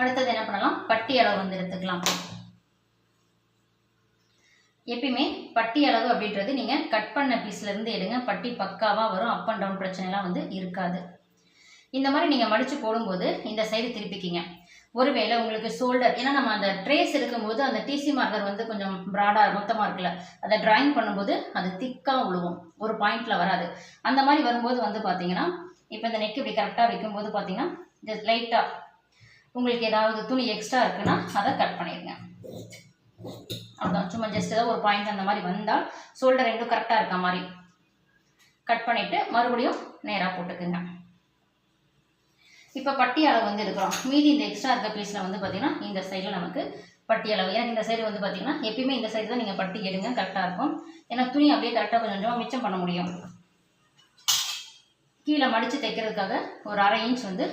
அடுத்தது என்ன பண்ணலாம்? பட்டி அளவு வந்து எடுத்துக்கலாம். எப்பயுமே பட்டி அளவு அப்படின்றது நீங்கள் கட் பண்ண பீஸ்லேருந்து எடுங்க. பட்டி பக்காவாக வரும். அப் அண்ட் டவுன் பிரச்சனைலாம் வந்து இருக்காது. இந்த மாதிரி நீங்கள் மடித்து போடும்போது இந்த சைடு திருப்பிக்கிங்க. ஒருவேளை உங்களுக்கு ஷோல்டர் ஏன்னா நம்ம அந்த ட்ரேஸ் இருக்கும்போது அந்த டிசி மார்க்கர் வந்து கொஞ்சம் ப்ராடாக மொத்தமாக இருக்குல்ல. அதை ட்ராயிங் பண்ணும்போது அது திக்காக விழுவும் ஒரு பாயிண்டில் வராது. அந்த மாதிரி வரும்போது வந்து பார்த்தீங்கன்னா இப்போ இந்த நெக் இப்படி கரெக்டாக வைக்கும்போது பார்த்தீங்கன்னா லைட்டாக உங்களுக்கு ஏதாவது துணி எக்ஸ்ட்ரா இருக்குன்னா அதை கட் பண்ணிடுங்க. அவ்வளோதான் சும்மா ஜஸ்ட் ஏதாவது ஒரு பாயிண்ட் அந்த மாதிரி வந்தால் ஷோல்டர் ரெண்டும் கரெக்டாக இருக்க மாதிரி. கட் பண்ணிவிட்டு மறுபடியும் நேராக போட்டுக்குங்க. இப்போ பட்டி அளவு வந்து எடுக்கிறோம். மீதி இந்த எக்ஸ்ட்ரா இருக்க பீஸில் வந்து பார்த்திங்கன்னா இந்த சைடில் நமக்கு பட்டி அளவு. எனக்கு இந்த சைடு வந்து பார்த்தீங்கன்னா எப்பயுமே இந்த சைடு தான் நீங்கள் பட்டி எடுங்க கரெக்டாக இருக்கும். ஏன்னா துணி அப்படியே கரெக்டாக கொஞ்சம் கொஞ்சமாக மிச்சம் பண்ண முடியும். கீழே மடித்து தைக்கிறதுக்காக ஒரு அரை இன்ச் வந்து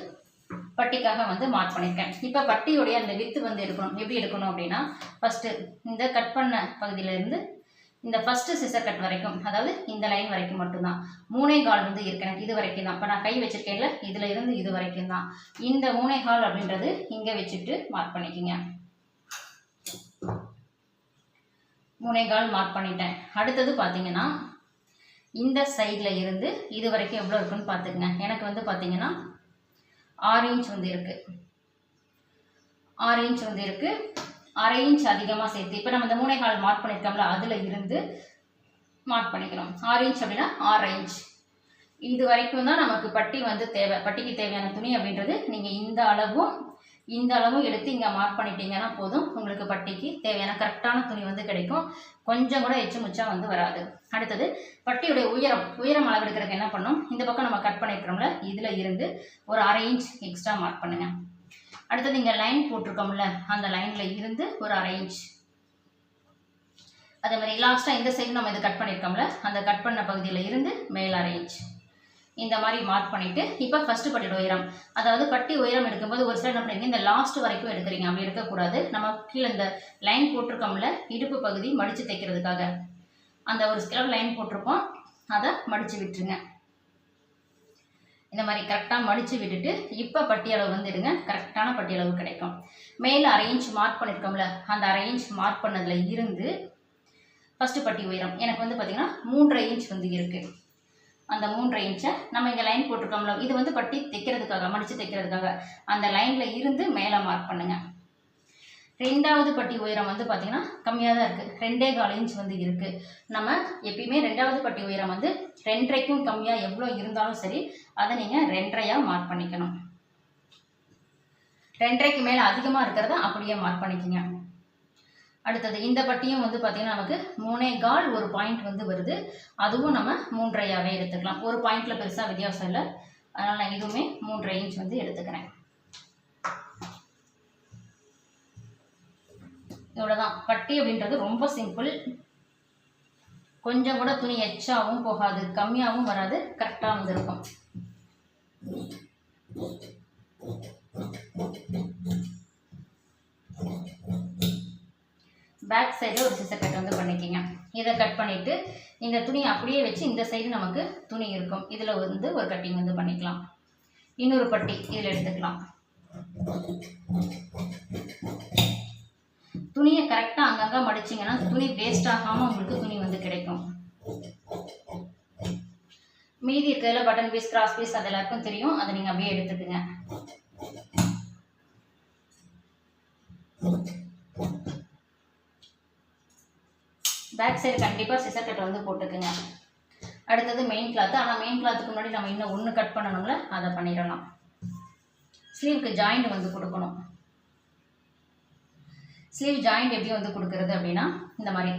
பட்டிக்காக வந்து மார்க் பண்ணியிருக்கேன் இப்போ பட்டியோடைய அந்த வித்து வந்து எடுக்கணும். எப்படி எடுக்கணும் அப்படின்னா ஃபஸ்ட்டு இந்த கட் பண்ண பகுதியிலேருந்து இந்த ஃபஸ்ட்டு சிசர் கட் வரைக்கும் அதாவது இந்த லைன் வரைக்கும் மட்டும்தான். மூணே கால் வந்து இருக்கணும் இது வரைக்கும் தான். இப்போ நான் கை வச்சிருக்கேன்ல இதில் இருந்து இது வரைக்கும் தான். இந்த மூணே கால் அப்படின்றது இங்கே வச்சுட்டு மார்க் பண்ணிக்கோங்க. மூணே கால் மார்க் பண்ணிட்டேன். அடுத்தது பார்த்தீங்கன்னா இந்த சைடில் இருந்து இது வரைக்கும் எவ்வளோ இருக்குன்னு பார்த்துக்குங்க. எனக்கு வந்து பார்த்தீங்கன்னா ஆறு இன்ச் வந்து இருக்கு. ஆறு இன்ச் வந்து இருக்கு. அரை இன்ச் அதிகமாக சேர்த்து இப்போ நம்ம இந்த மூணே கால் மார்க் பண்ணியிருக்கோம்ல அதில் இருந்து மார்க் பண்ணிக்கிறோம். ஆறு இன்ச் அப்படின்னா ஆறு இன்ச் இது வரைக்கும் தான் நமக்கு பட்டி வந்து தேவை பட்டிக்கு தேவையான துணி அப்படின்றது நீங்கள் இந்த அளவும் இந்த அளவும் எடுத்து இங்கே மார்க் பண்ணிட்டீங்கன்னா போதும். உங்களுக்கு பட்டிக்கு தேவையான கரெக்டான துணி வந்து கிடைக்கும். கொஞ்சம் கூட எச்சு முச்சா வந்து வராது. அடுத்தது பட்டியுடைய உயரம் உயரம் அளவெடுக்கிறதுக்கு என்ன பண்ணும்? இந்த பக்கம் நம்ம கட் பண்ணியிருக்கிறோம்ல இதில் இருந்து ஒரு அரை இன்ச் எக்ஸ்ட்ரா மார்க் பண்ணுங்க. அடுத்தது இங்கே லைன் போட்டிருக்கோம்ல அந்த லைனில் இருந்து ஒரு அரை இன்ச் அதே மாதிரி லாஸ்ட்டாக இந்த சைடு நம்ம இது கட் பண்ணியிருக்கோம்ல அந்த கட் பண்ண பகுதியில் இருந்து மேல் அரை இன்ச் இந்த மாதிரி மார்க் பண்ணிட்டு இப்போ ஃபர்ஸ்ட் பட்டியோட உயரம். அதாவது பட்டி உயரம் எடுக்கும்போது ஒரு சில என்ன பண்ணுறீங்க இந்த லாஸ்ட் வரைக்கும் எடுக்கிறீங்க. அப்படி எடுக்கக்கூடாது. நம்ம கீழே இந்த லைன் போட்டிருக்கோம்ல இடுப்பு பகுதி மடித்து தைக்கிறதுக்காக. அந்த ஒரு ஸ்கிலர் லைன் போட்டிருப்போம் அதை மடித்து விட்டுருங்க. இந்த மாதிரி கரெக்டாக மடித்து விட்டுட்டு இப்போ பட்டியளவு வந்துடுங்க வந்து கரெக்டான பட்டியளவு கிடைக்கும். மேலே அரை மார்க் பண்ணியிருக்கோம்ல அந்த அரை மார்க் பண்ணதில் இருந்து ஃபஸ்ட்டு பட்டி உயரம். எனக்கு வந்து பார்த்திங்கன்னா மூன்றரை இன்ச் வந்து இருக்குது அந்த மூன்றரை இன்ச்சை நம்ம இங்கே லைன் போட்டிருக்கோம்ல இது வந்து பட்டி தைக்கிறதுக்காக மடித்து தைக்கிறதுக்காக. அந்த லைனில் இருந்து மேலே மார்க் பண்ணுங்கள் ரெண்டாவது பட்டி உயரம் வந்து பார்த்திங்கன்னா கம்மியாக தான் இருக்குது ரெண்டே கால் இன்ச் வந்து இருக்குது நம்ம எப்பயுமே ரெண்டாவது பட்டி உயரம் வந்து ரெண்டரைக்கும் கம்மியாக எவ்வளோ இருந்தாலும் சரி அதை நீங்கள் ரெண்டரையாக மார்க் பண்ணிக்கணும். ரெண்டரைக்கு மேலே அதிகமாக இருக்கிறத அப்படியே மார்க் பண்ணிக்கோங்க. அடுத்தது இந்த பட்டியும் வந்து பார்த்திங்கன்னா நமக்கு மூணே கால் ஒரு பாயிண்ட் வந்து வருது. அதுவும் நம்ம மூன்றையாகவே எடுத்துக்கலாம். ஒரு பாயிண்டில் பெருசாக வித்தியாசம் இல்லை. அதனால் நான் இதுவுமே மூன்றரை இன்ச் வந்து எடுத்துக்கிறேன். இவ்வளோதான் பட்டி அப்படின்றது ரொம்ப சிம்பிள் கொஞ்சம் கூட துணி எச்சாவும் போகாது. கம்மியாகவும் வராது. கரெக்டாக வந்திருக்கும். பேக் சைடு ஒரு சிசர் கட் வந்து பண்ணிக்கிங்க. இதை கட் பண்ணிவிட்டு இந்த துணியை அப்படியே வச்சு இந்த சைடு நமக்கு துணி இருக்கும். இதில் வந்து ஒரு கட்டிங் வந்து பண்ணிக்கலாம். இன்னொரு பட்டி இதில் எடுத்துக்கலாம். துணியை கரெக்டாக அங்கங்கே மடிச்சிங்கன்னா துணி வேஸ்ட் ஆகாமல் உங்களுக்கு துணி வந்து கிடைக்கும். மீதி இருக்கிறதுல பட்டன் பீஸ் கிராஸ் பீஸ் அது எல்லாருக்கும் தெரியும். அதை நீங்கள் அப்படியே எடுத்துக்குங்க. பேக் சைடு கண்டிப்பாக சிசர் கட்டை வந்து போட்டுக்குங்க. அடுத்தது மெயின் கிளாத்து ஆனால் மெயின் கிளாத்துக்கு முன்னாடி நம்ம இன்னும் ஒன்று கட் பண்ணணும்ல அதை பண்ணிடலாம். ஸ்லீவ்க்கு ஜாயிண்ட் வந்து கொடுக்கணும். ஸ்லீவ் ஜாயிண்ட் எப்படி வந்து கொடுக்கறது அப்படின்னா இந்த மாதிரி.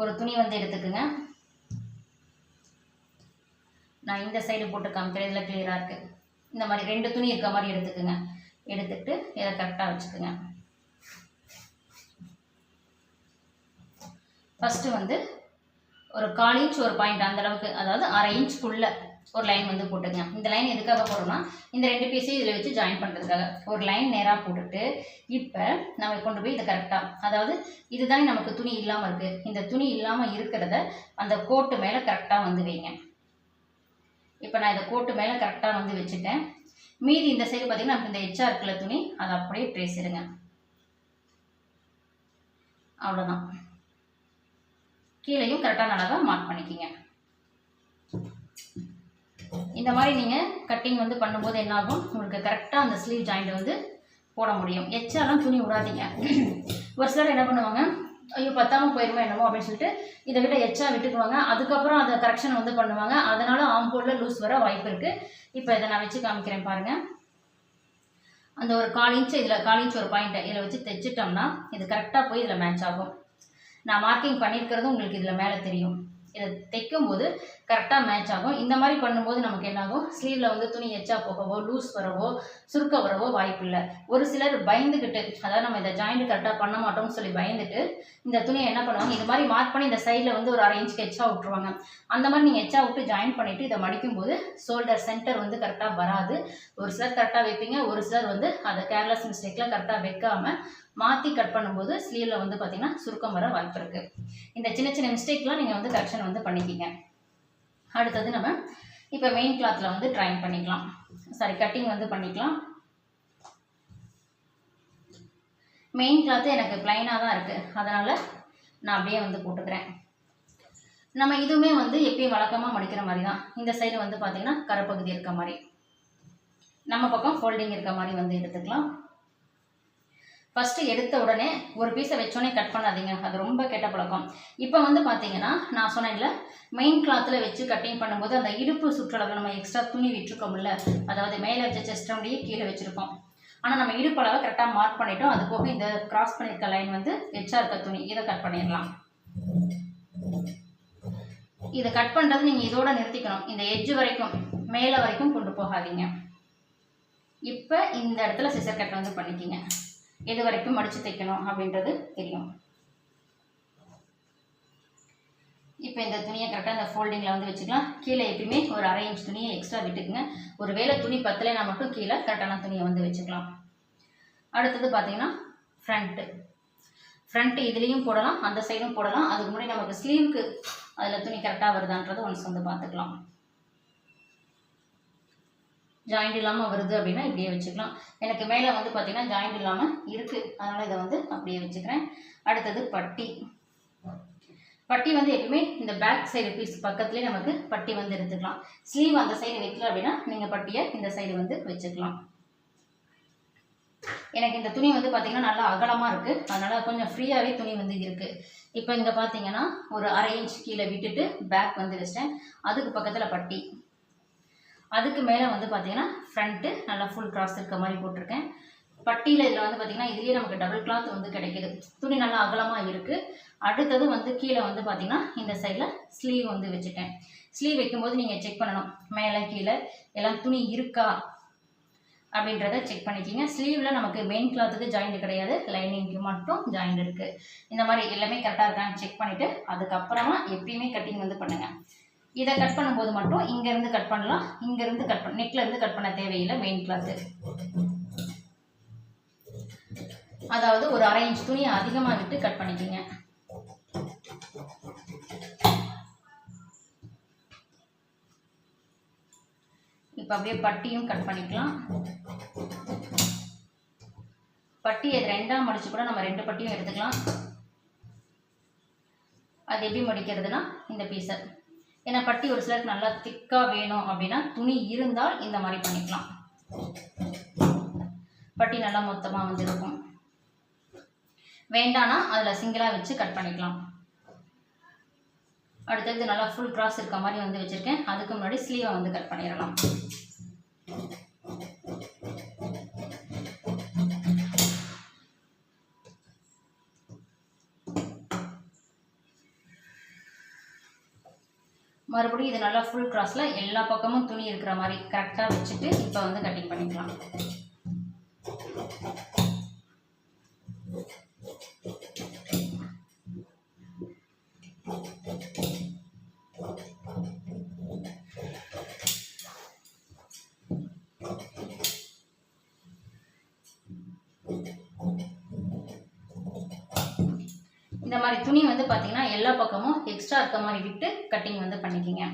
ஒரு துணி வந்து எடுத்துக்குங்க. நான் இந்த சைடு போட்டு காமிக்கிறேன் இதில் கிளியராக இருக்குது இந்த மாதிரி ரெண்டு துணி இருக்க மாதிரி எடுத்துக்குங்க. எடுத்துக்கிட்டு இதை கரெக்டாக வச்சுக்கோங்க. ஃபஸ்ட்டு வந்து ஒரு கால் இன்ச் ஒரு பாயிண்ட் அந்த அளவுக்கு அதாவது அரை இன்ச்க்குள்ள ஒரு லைன் வந்து போட்டுங்க. இந்த லைன் எதுக்காக போடுறோம்னா இந்த ரெண்டு பீஸையும் இதில் வச்சு ஜாயின் பண்ணுறதுக்காக ஒரு லைன் நேராக போட்டுட்டு இப்போ நம்ம கொண்டு போய் இதை கரெக்டாக அதாவது இதுதானே நமக்கு துணி இல்லாமல் இருக்குது இந்த துணி இல்லாமல் இருக்கிறத அந்த கோட்டு மேலே கரெக்டாக வந்து வைங்க. இப்போ நான் இதை கோட்டு மேலே கரெக்டாக வந்து வச்சுட்டேன். மீதி இந்த சைடு பார்த்தீங்கன்னா இந்த எச்சா துணி அதை அப்படியே பேசிடுங்க அவ்வளோதான் கீழேயும் கரெக்டான அளவை மார்க் பண்ணிக்கிங்க. இந்த மாதிரி நீங்கள் கட்டிங் வந்து பண்ணும்போது என்ன ஆகும்? உங்களுக்கு கரெக்டாக அந்த ஸ்லீவ் ஜாயிண்ட் வந்து போட முடியும். எச்சாலும் துணி விடாதீங்க. ஒரு சிலர் என்ன பண்ணுவாங்க? ஐயோ பத்தாமல் போயிருமோ என்னமோ அப்படின்னு சொல்லிட்டு இதை விட எச்சா விட்டுக்குவாங்க. அதுக்கப்புறம் அதை கரெக்ஷன் வந்து பண்ணுவாங்க. அதனால ஆம்போலில் லூஸ் வர வாய்ப்பு இருக்குது இப்போ இதை நான் வச்சு காமிக்கிறேன் பாருங்கள் அந்த ஒரு கால் இன்ச்சு இதில் கால் இன்ச்சு ஒரு பாயிண்ட்டை இதில் வச்சு தைச்சிட்டோம்னா இது கரெக்டாக போய் இதில் மேட்ச் ஆகும். நான் மார்க்கிங் பண்ணியிருக்கிறது உங்களுக்கு இதில் மேலே தெரியும். இதை தைக்கும் போது கரெக்டாக மேட்ச் ஆகும். இந்த மாதிரி பண்ணும்போது நமக்கு என்னாகும்? ஸ்லீவில் வந்து துணி எச்சா போகவோ லூஸ் வரவோ சுருக்க வரவோ வாய்ப்பு இல்லை ஒரு சிலர் பயந்துக்கிட்டு அதாவது நம்ம இதை ஜாயிண்ட் கரெக்டாக பண்ண மாட்டோம்னு சொல்லி பயந்துட்டு இந்த துணியை என்ன பண்ணுவாங்க? இது மாதிரி மார்க் பண்ணி இந்த சைடில் வந்து ஒரு அரை இன்ச்சுக்கு எச்சா விட்ருவாங்க அந்த மாதிரி நீங்கள் எச்சா விட்டு ஜாயின் பண்ணிவிட்டு இதை மடிக்கும் போது ஷோல்டர் சென்டர் வந்து கரெக்டாக வராது. ஒரு சிலர் கரெக்டாக வைப்பீங்க. ஒரு சிலர் வந்து அதை கேர்லெஸ் மிஸ்டேக்கில் கரெக்டாக வைக்காமல் மாற்றி கட் பண்ணும்போது ஸ்லீவில் வந்து பார்த்திங்கன்னா சுருக்கம் வர வாய்ப்பு இருக்குது இந்த சின்ன சின்ன மிஸ்டேக்லாம் நீங்கள் வந்து கரெக்ஷன் வந்து பண்ணிக்கிங்க. அடுத்தது நம்ம இப்போ மெயின் கிளாத்தில் வந்து ட்ரைன் பண்ணிக்கலாம். சாரி கட்டிங் வந்து பண்ணிக்கலாம். மெயின் கிளாத்து எனக்கு பிளைனாக தான் இருக்குது அதனால் நான் அப்படியே வந்து போட்டுக்கிறேன். நம்ம இதுவுமே வந்து எப்பயும் வழக்கமாக மடிக்கிற மாதிரி தான் இந்த சைடு வந்து பார்த்திங்கன்னா கரப்பகுதி இருக்க மாதிரி. நம்ம பக்கம் ஃபோல்டிங் இருக்க மாதிரி வந்து எடுத்துக்கலாம். ஃபஸ்ட்டு எடுத்த உடனே ஒரு பீஸை வச்சோடனே கட் பண்ணாதீங்க. அது ரொம்ப கெட்ட பழக்கம். இப்போ வந்து பார்த்தீங்கன்னா நான் சொன்னேன்ல மெயின் கிளாத்தில் வச்சு கட்டிங் பண்ணும்போது அந்த இடுப்பு சுற்றளவு நம்ம எக்ஸ்ட்ரா துணி விட்டுருக்கோம்ல அதாவது மேலே வச்ச செஸ்டமுடைய கீழே வச்சுருக்கோம் ஆனால் நம்ம இடுப்பளவை கரெக்டாக மார்க் பண்ணிட்டோம். அது போக இந்த கிராஸ் பண்ணியிருக்க லைன் வந்து எச்சா இருக்க துணி இதை கட் பண்ணிடலாம். இதை கட் பண்ணுறது நீங்கள் இதோட நிறுத்திக்கணும். இந்த எஜ்ஜு வரைக்கும் மேலே வரைக்கும் கொண்டு போகாதீங்க. இப்போ இந்த இடத்துல சிசர் கட் வந்து பண்ணிக்கிங்க. எது வரைக்கும் மடித்து தைக்கணும் அப்படின்றது தெரியும். இப்போ இந்த துணியை கரெக்டாக இந்த ஃபோல்டிங்கில் வந்து வச்சுக்கலாம். கீழே எப்பயுமே ஒரு அரை இன்ச் துணியை எக்ஸ்ட்ரா விட்டுக்குங்க. ஒரு வேலை துணி பத்தலைனா மட்டும் கீழே கரெக்டான துணியை வந்து வச்சுக்கலாம். அடுத்தது பார்த்தீங்கன்னா ஃப்ரண்ட்டு ஃப்ரண்ட்டு இதுலேயும் போடலாம் அந்த சைடும் போடலாம். அதுக்கு முன்னாடி நமக்கு ஸ்லீவுக்கு அதில் துணி கரெக்டாக வருதான்றது ஒன்ஸ் வந்து பார்த்துக்கலாம். ஜாயிண்ட் இல்லாமல் வருது அப்படின்னா இப்படியே வச்சுக்கலாம். எனக்கு மேலே வந்து பார்த்திங்கன்னா ஜாயிண்ட் இல்லாமல் இருக்குது அதனால் இதை வந்து அப்படியே வச்சுக்கிறேன். அடுத்தது பட்டி. பட்டி வந்து எப்பயுமே இந்த பேக் சைடு பீஸ் பக்கத்துலேயே நமக்கு பட்டி வந்து எடுத்துக்கலாம். ஸ்லீவ் அந்த சைடு வைக்கல அப்படின்னா நீங்கள் பட்டியை இந்த சைடு வந்து வச்சுக்கலாம். எனக்கு இந்த துணி வந்து பார்த்திங்கன்னா நல்லா அகலமாக இருக்குது அதனால் கொஞ்சம் ஃப்ரீயாகவே துணி வந்து இருக்குது இப்போ இங்கே பார்த்தீங்கன்னா ஒரு அரை இன்ச் கீழே விட்டுட்டு பேக் வந்து வச்சிட்டேன். அதுக்கு பக்கத்தில் பட்டி. அதுக்கு மேலே வந்து பார்த்தீங்கன்னா ஃப்ரண்ட்டு நல்லா ஃபுல் கிராஸ் இருக்க மாதிரி போட்டிருக்கேன். பட்டியில் இதில் வந்து பார்த்திங்கன்னா இதுலேயே நமக்கு டபுள் கிளாத் வந்து கிடைக்கிது. துணி நல்லா அகலமாக இருக்குது அடுத்தது வந்து கீழே வந்து பார்த்திங்கன்னா இந்த சைடில் ஸ்லீவ் வந்து வச்சுட்டேன். ஸ்லீவ் வைக்கும்போது நீங்கள் செக் பண்ணணும். மேலே கீழே எல்லாம் துணி இருக்கா அப்படின்றத செக் பண்ணிக்கிங்க. ஸ்லீவில் நமக்கு மெயின் கிளாத்துக்கு ஜாயிண்ட் கிடையாது. லைனிங்க்கு மட்டும் ஜாயிண்ட் இருக்குது இந்த மாதிரி எல்லாமே கரெக்டாக இருக்கான்னு செக் பண்ணிவிட்டு அதுக்கப்புறமா எப்பயுமே கட்டிங் வந்து பண்ணுங்கள் இதை கட் பண்ணும்போது மட்டும் இங்கேருந்து கட் பண்ணலாம். இங்கேருந்து கட் பண்ண நெக்லேருந்து கட் பண்ண தேவையில்லை மெயின் கிளாத்து அதாவது ஒரு அரை இன்ச் துணியை அதிகமாக விட்டு கட் பண்ணிக்கிங்க. இப்போ அப்படியே பட்டியும் கட் பண்ணிக்கலாம். பட்டி அது ரெண்டாக மடிச்சு கூட நம்ம ரெண்டு பட்டியும் எடுத்துக்கலாம். அது எப்படி மடிக்கிறதுனா இந்த பீஸை ஏன்னா பட்டி ஒரு சிலருக்கு நல்லா திக்காக வேணும் அப்படின்னா துணி இருந்தால் இந்த மாதிரி பண்ணிக்கலாம். பட்டி நல்லா மொத்தமாக வந்து இருக்கும் வேண்டானா அதில் சிங்கிளாக வச்சு கட் பண்ணிக்கலாம். அடுத்தது நல்லா ஃபுல் கிராஸ் இருக்க மாதிரி வந்து வச்சுருக்கேன். அதுக்கு முன்னாடி ஸ்லீவை வந்து கட் பண்ணிடலாம். மறுபடியும் இது நல்லா ஃபுல் கிராஸில் எல்லா பக்கமும் துணி இருக்கிற மாதிரி கரெக்டாக வச்சுட்டு இப்போ வந்து கட்டிங் பண்ணிக்கலாம் Thank you. வந்து பார்த்தீங்கன்னா எல்லா பக்கமும் எக்ஸ்ட்ரா இருக்க மாதிரி விட்டு கட்டிங் வந்து பண்ணிக்கிங்க.